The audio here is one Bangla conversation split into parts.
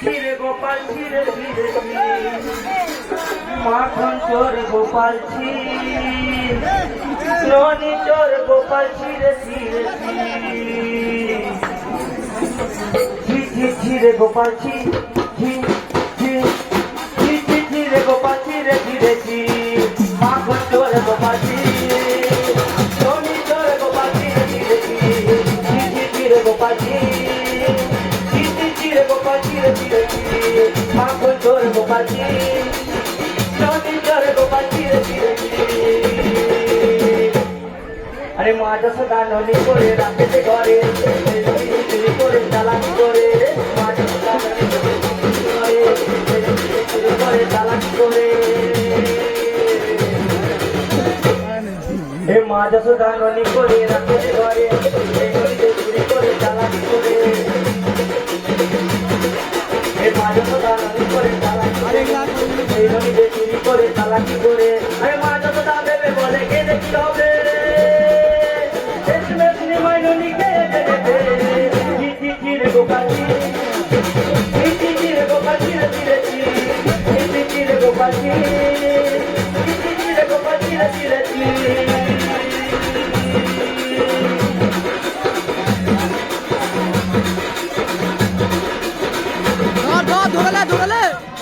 ছিরে গোপাল ছিরে ছিরে মাখন চোর গোপাল ছি ননি চোর গোপাল ছিরে ছিরে ছি ছি গোপাল ছি গোপাল ছিরে ছিরে মাখন চোর গোপাল আরে মা যশোদা ননি করে রাখতে ঘরে। করে চালাকি করে মা যশোদা ননি করে চালাকি করে হে করে রাখতে ঘরে। করে এই নদীতে করে আরে মা যশোদা দেবে বলে কে দেখি হবে এসমে সিনেমায়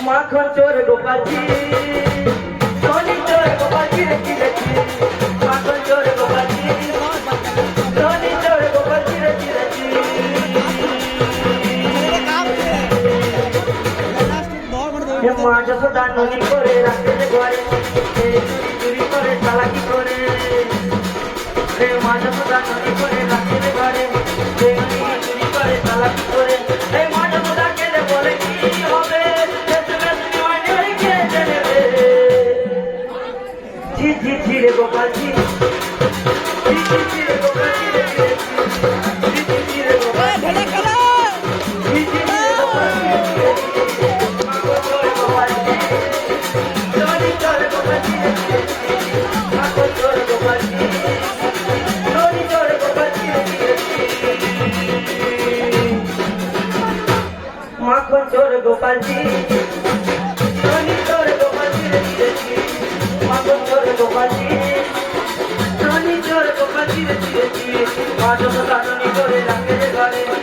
মাখন চোর গোপালজি। সোনি চোর গোপালজি রে চিরে চিরে মাখন চোর গোপালজি। সোনি চোর গোপালজি রে চিরে চিরে ধর ধর এ মা যশোদা ননি করে রাখতে করে, চালাকি করে। মা ননি মাগো চোর গোপালজি। করে দোকান চিরে চিরে চিরে মাঝে কাটনি করে রাখে ঘরে।